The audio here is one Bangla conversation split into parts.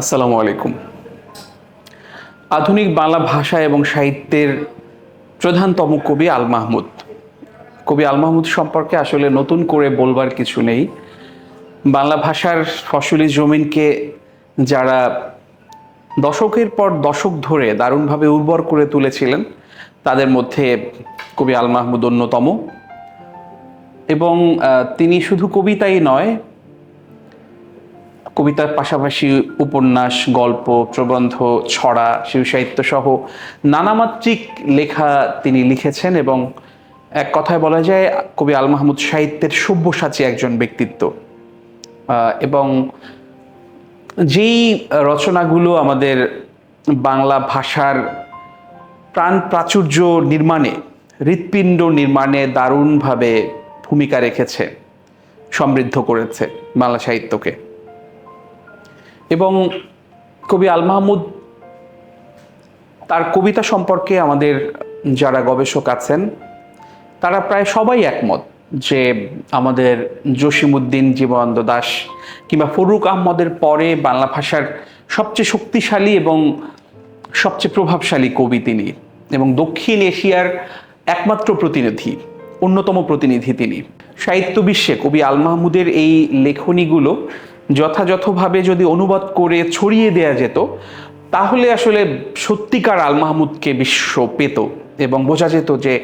আসসালামু আলাইকুম। আধুনিক বাংলা ভাষা এবং সাহিত্যের প্রধানতম কবি আল মাহমুদ। কবি আল মাহমুদ সম্পর্কে আসলে নতুন করে বলবার কিছু নেই। বাংলা ভাষার ফসলি জমিনকে যারা দশকের পর দশক ধরে দারুণভাবে উর্বর করে তুলেছিলেন, তাদের মধ্যে কবি আল মাহমুদ অন্যতম। এবং তিনি শুধু কবিতাই নয় কবিতার পাশাপাশি উপন্যাস, গল্প, প্রবন্ধ, ছড়া শিশু সাহিত্য সহ নানামাত্রিক লেখা তিনি লিখেছেন এবং এক কথায় বলা যায় কবি আল মাহমুদ সাহিত্যের সব্যসাচী একজন ব্যক্তিত্ব। এবং যেই রচনাগুলো আমাদের বাংলা ভাষার প্রাণ প্রাচুর্য নির্মাণে, হৃৎপিণ্ড নির্মাণে দারুণভাবে ভূমিকা রেখেছে, সমৃদ্ধ করেছে বাংলা সাহিত্যকে। এবং কবি আল মাহমুদ তার কবিতা সম্পর্কে আমাদের যারা গবেষক আছেন, তারা প্রায় সবাই একমত যে আমাদের জসিমুদ্দিন জীবনানন্দ দাস কিংবা ফরুক আহমদের পরে বাংলা ভাষার সবচেয়ে শক্তিশালী এবং সবচেয়ে প্রভাবশালী কবি তিনি এবং দক্ষিণ এশিয়ার একমাত্র প্রতিনিধি, অন্যতম প্রতিনিধি তিনি। সাহিত্য বিশ্বে কবি আল মাহমুদের এই লেখনীগুলো যথাযথভাবে যদি অনুবাদ করে ছড়িয়ে দেয়া যেত, তাহলে আসলে সত্যিকার আল মাহমুদকে বিশ্ব পেত এবং বোঝা যেত যে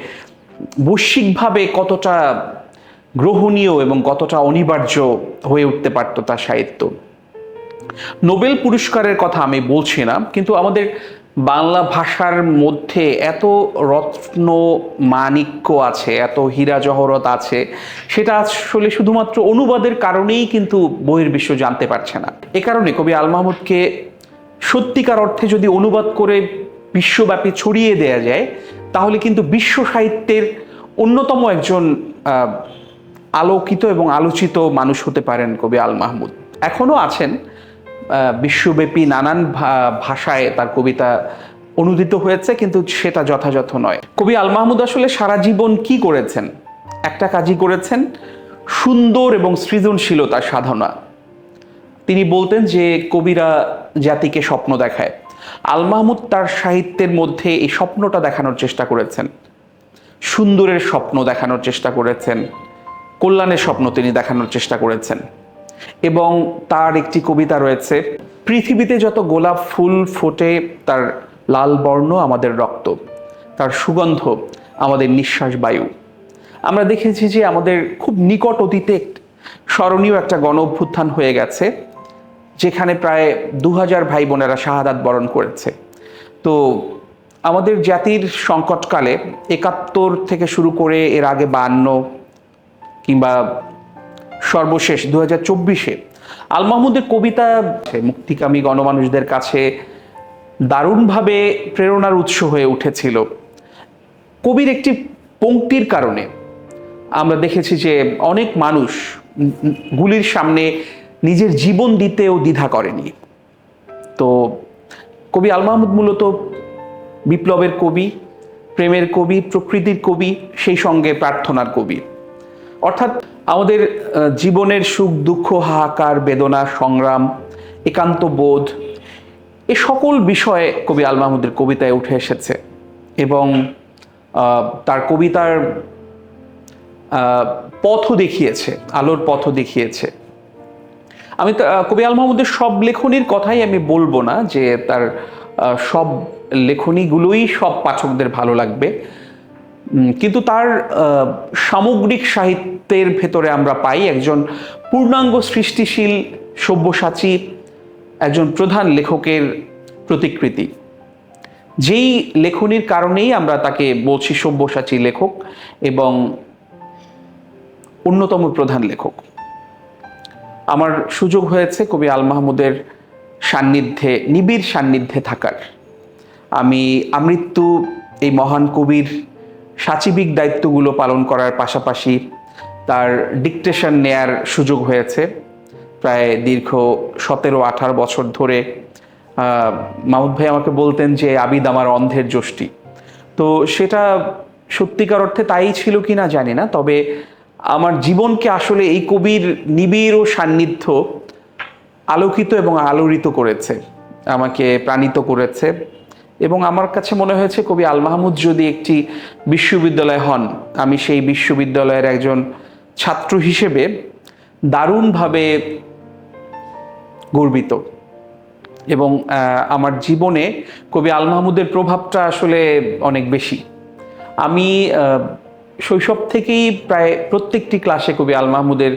বৈশ্বিকভাবে কতটা গ্রহণীয় এবং কতটা অনিবার্য হয়ে উঠতে পারত তার সাহিত্য। নোবেল পুরস্কারের কথা আমি বলছি না, কিন্তু আমাদের বাংলা ভাষার মধ্যে এত রত্ন মাণিক্য আছে, এত হীরা জহরত আছে, সেটা আসলে শুধুমাত্র অনুবাদের কারণেই কিন্তু বহির্বিশ্ব জানতে পারছে না। এ কারণে কবি আল মাহমুদকে সত্যিকার অর্থে যদি অনুবাদ করে বিশ্বব্যাপী ছড়িয়ে দেয়া যায়, তাহলে কিন্তু বিশ্ব সাহিত্যের অন্যতম একজন আলোকিত এবং আলোচিত মানুষ হতে পারেন কবি আল মাহমুদ। এখনও আছেন বিশ্বব্যাপী নানান ভাষায় তার কবিতা অনুদিত হয়েছে, কিন্তু সেটা যথাযথ নয়। কবি আল মাহমুদ আসলে সারা জীবন কি করেছেন? একটা কাজই করেছেন, সুন্দর এবং সৃজনশীলতা সাধনা। তিনি বলতেন যে, কবিরা জাতিকে স্বপ্ন দেখায়। আল মাহমুদ তার সাহিত্যের মধ্যে এই স্বপ্নটা দেখানোর চেষ্টা করেছেন। সুন্দরের স্বপ্ন দেখানোর চেষ্টা করেছেন। কল্যাণের স্বপ্ন তিনি দেখানোর চেষ্টা করেছেন। এবং তার একটি কবিতা রয়েছে, পৃথিবীতে যত গোলাপ ফুল ফোটে, তার লাল বর্ণ আমাদের রক্ত, তার সুগন্ধ আমাদের নিঃশ্বাস বায়ু। আমরা দেখেছি যে আমাদের খুব নিকট অতীতে স্মরণীয় একটা গণ অভ্যুত্থান হয়ে গেছে, যেখানে প্রায় দু হাজার ভাই বোনেরা শাহাদাত বরণ করেছে। তো আমাদের জাতির সংকটকালে একাত্তর থেকে শুরু করে এর আগে বান্ন কিংবা সর্বশেষ দু হাজার চব্বিশে। আল মাহমুদের কবিতা মুক্তিকামী গণমানুষদের কাছে দারুণভাবে প্রেরণার উৎস হয়ে উঠেছিল। কবির একটি পংক্তির কারণে আমরা দেখেছি যে অনেক মানুষ গুলির সামনে নিজের জীবন দিতেও দ্বিধা করেনি। তো কবি আল মাহমুদ মূলত বিপ্লবের কবি, প্রেমের কবি, প্রকৃতির কবি, সেই সঙ্গে প্রার্থনার কবি। অর্থাৎ আমাদের জীবনের সুখ, দুঃখ, হাহাকার, বেদনা, সংগ্রাম, একান্ত বোধ, এ সকল বিষয়ে কবি আল মাহমুদের কবিতায় উঠে এসেছে এবং তার কবিতার পথও দেখিয়েছে, আলোর পথও দেখিয়েছে। আমি কবি আল মাহমুদের সব লেখনির কথাই আমি বলব না যে তার সব লেখনীগুলোই সব পাঠকদের ভালো লাগবে। কিন্তু তার সামগ্রিক সাহিত্যের ভেতরে আমরা পাই একজন পূর্ণাঙ্গ সৃষ্টিশীল সব্যসাচী, একজন প্রধান লেখকের প্রতিকৃতি। যেই লেখনির কারণেই আমরা তাকে বলছি সব্যসাচী লেখক এবং অন্যতম প্রধান লেখক। আমার সুযোগ হয়েছে কবি আল মাহমুদের সান্নিধ্যে, নিবিড় সান্নিধ্যে থাকার। আমি আমৃত্যু এই মহান কবির সাচিবিক দায়িত্বগুলো পালন করার পাশাপাশি তার ডিকটেশন নেয়ার সুযোগ হয়েছে। প্রায় দীর্ঘ সতেরো আঠারো বছর ধরে আহ, মাহমুদ ভাই আমাকে বলতেন যে আবিদ আমার অন্ধের যষ্টি। তো সেটা সত্যিকার অর্থে তাই ছিল কি না জানি না তবে আমার জীবনকে আসলে এই কবির নিবিড় ও সান্নিধ্য আলোকিত এবং আলোড়িত করেছে। আমাকে প্রাণিত করেছে। এবং আমার কাছে মনে হয়েছে, কবি আল মাহমুদ যদি একটি বিশ্ববিদ্যালয় হন, আমি সেই বিশ্ববিদ্যালয়ের একজন ছাত্র হিসেবে দারুণভাবে গর্বিত। এবং আমার জীবনে কবি আল মাহমুদের প্রভাবটা আসলে অনেক বেশি। আমি শৈশব থেকেই প্রায় প্রত্যেকটি ক্লাসে কবি আল মাহমুদের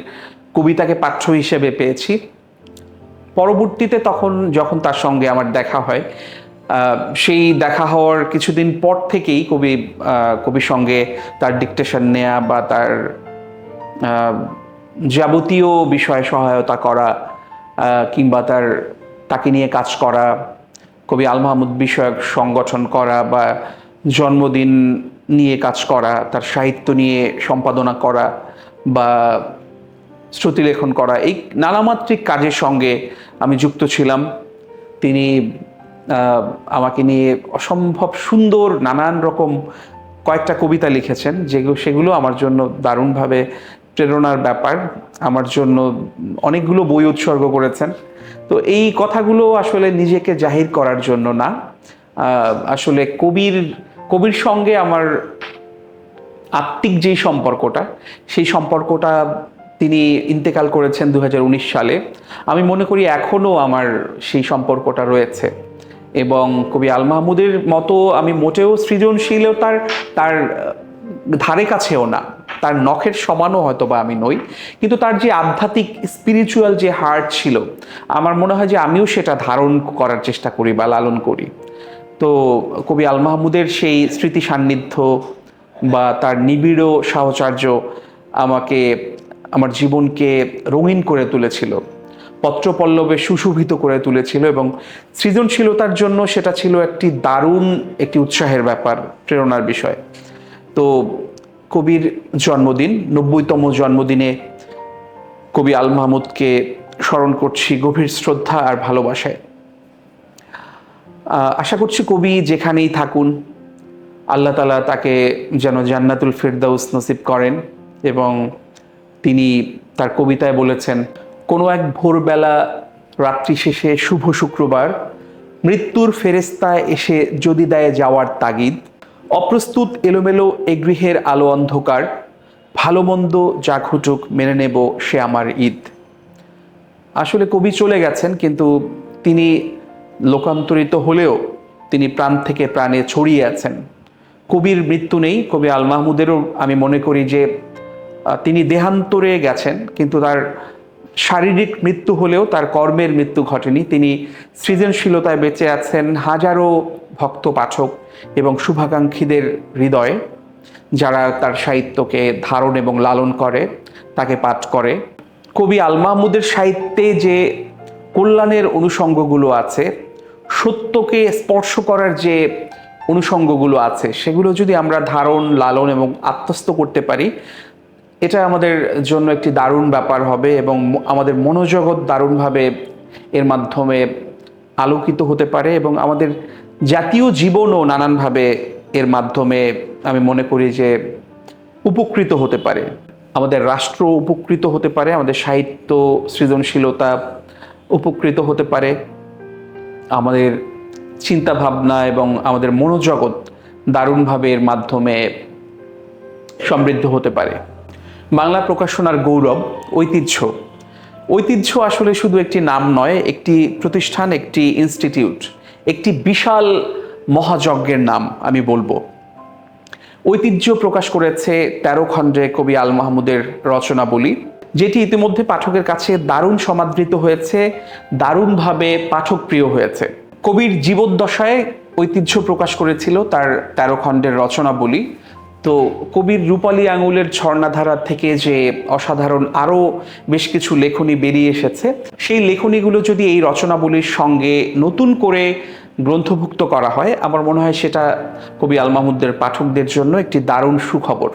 কবিতাকে পাঠ্য হিসেবে পেয়েছি। পরবর্তীতে তখন যখন তার সঙ্গে আমার দেখা হয় সেই দেখা হওয়ার কিছুদিন পর থেকেই কবি কবির সঙ্গে তার ডিকটেশন নেয়া বা তার যাবতীয় বিষয়ে সহায়তা করা কিংবা তার, তাকে নিয়ে কাজ করা, কবি আল মাহমুদ বিষয়ক সংগঠন করা বা জন্মদিন নিয়ে কাজ করা, তার সাহিত্য নিয়ে সম্পাদনা করা বা শ্রুতিলেখন করা, এই নানামাত্রিক কাজের সঙ্গে আমি যুক্ত ছিলাম। তিনি আমাকে নিয়ে অসম্ভব সুন্দর নানান রকম কয়েকটা কবিতা লিখেছেন যেগুলো সেগুলো আমার জন্য দারুণভাবে প্রেরণার ব্যাপার, আমার জন্য অনেকগুলো বই উৎসর্গ করেছেন। তো এই কথাগুলো আসলে নিজেকে জাহির করার জন্য না। আসলে কবির কবির সঙ্গে আমার আত্মিক যেই সম্পর্কটা, সেই সম্পর্কটা তিনি ইন্তেকাল করেছেন দু হাজার উনিশ সালে। আমি মনে করি এখনও আমার সেই সম্পর্কটা রয়েছে। এবং কবি আল মাহমুদের মতো আমি মোটেও সৃজনশীলতার তার ধারে কাছেও না। তার নখের সমানও হয়তো বা আমি নই। কিন্তু তার যে আধ্যাত্মিক স্পিরিচুয়াল যে হার্ট ছিল, আমার মনে হয় যে আমিও সেটা ধারণ করার চেষ্টা করি বা লালন করি। তো কবি আল মাহমুদের সেই স্মৃতি সান্নিধ্য বা তার নিবিড় সাহচর্য আমাকে, আমার জীবনকে রঙিন করে তুলেছিল। পত্রপল্লবে সুশোভিত করে তুলেছিল এবং সৃজনশীলতার জন্য সেটা ছিল একটি দারুণ, একটি উৎসাহের ব্যাপার, প্রেরণার বিষয়। তো কবির জন্মদিন, নব্বইতম জন্মদিনে কবি আল মাহমুদকে স্মরণ করছি গভীর শ্রদ্ধা আর ভালোবাসায়। আশা করছি কবি যেখানেই থাকুন, আল্লাহ তালা তাকে যেন জান্নাতুল ফিরদাউস নসিব করেন এবং তিনি তার কবিতায় বলেছেন কোনো এক ভোরবেলা রাত্রি শেষে শুভ শুক্রবার, মৃত্যুর ফেরেস্তায় এসে যদি দেয় যাওয়ার তাগিদ, অপ্রস্তুত এলোমেলো এ গৃহের আলো অন্ধকার ভালো মন্দ যা ঘটুক মেনে নেব সে আমার ঈদ। আসলে কবি চলে গেছেন, কিন্তু তিনি লোকান্তরিত হলেও তিনি প্রাণ থেকে প্রাণে ছড়িয়ে আছেন। কবির মৃত্যু নেই, কবি আল মাহমুদেরও আমি মনে করি যে তিনি দেহান্তরে গেছেন, কিন্তু তার শারীরিক মৃত্যু হলেও তার কর্মের মৃত্যু ঘটেনি। তিনি সৃজনশীলতায় বেঁচে আছেন হাজারো ভক্ত, পাঠক এবং শুভাকাঙ্ক্ষীদের হৃদয়ে, যারা তার সাহিত্যকে ধারণ এবং লালন করে, তাকে পাঠ করে। কবি আল মাহমুদের সাহিত্যে যে কল্যাণের অনুষঙ্গগুলো আছে, সত্যকে স্পর্শ করার যে অনুষঙ্গগুলো আছে, সেগুলো যদি আমরা ধারণ, লালন এবং আত্মস্থ করতে পারি এটা আমাদের জন্য একটি দারুণ ব্যাপার হবে এবং আমাদের মনোজগৎ দারুণভাবে এর মাধ্যমে আলোকিত হতে পারে এবং আমাদের জাতীয় জীবনও নানানভাবে এর মাধ্যমে আমি মনে করি যে উপকৃত হতে পারে। আমাদের রাষ্ট্র উপকৃত হতে পারে, আমাদের সাহিত্য সৃজনশীলতা উপকৃত হতে পারে। আমাদের চিন্তা ভাবনা এবং আমাদের মনোজগৎ দারুণভাবে এর মাধ্যমে সমৃদ্ধ হতে পারে। বাংলা প্রকাশনার গৌরব, ঐতিহ্য। ঐতিহ্য আসলে শুধু একটি নাম নয়, একটি প্রতিষ্ঠান, একটি ইনস্টিটিউট, একটি বিশাল মহাযজ্ঞের নাম আমি বলব। ঐতিহ্য প্রকাশ করেছে তেরো খণ্ডে কবি আল মাহমুদের রচনাবলী, যেটি ইতিমধ্যে পাঠকের কাছে দারুণ সমাদৃত হয়েছে, দারুণভাবে পাঠকপ্রিয় হয়েছে। কবির জীবদ্দশায় ঐতিহ্য প্রকাশ করেছিল তার তেরো খণ্ডের রচনাবলী তো কবির রূপালী আঙুলের ঝর্ণাধারা থেকে যে অসাধারণ আরও বেশ কিছু লেখনী বেরিয়ে এসেছে, সেই লেখনীগুলো যদি এই রচনাবলীর সঙ্গে নতুন করে গ্রন্থভুক্ত করা হয়, আমার মনে হয় সেটা কবি আল মাহমুদের পাঠকদের জন্য একটি দারুণ সুখবর।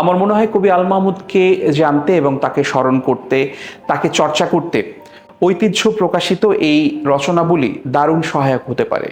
আমার মনে হয় কবি আল মাহমুদকে জানতে এবং তাকে স্মরণ করতে, তাকে চর্চা করতে ঐতিহ্য প্রকাশিত এই রচনাবলী দারুণ সহায়ক হতে পারে।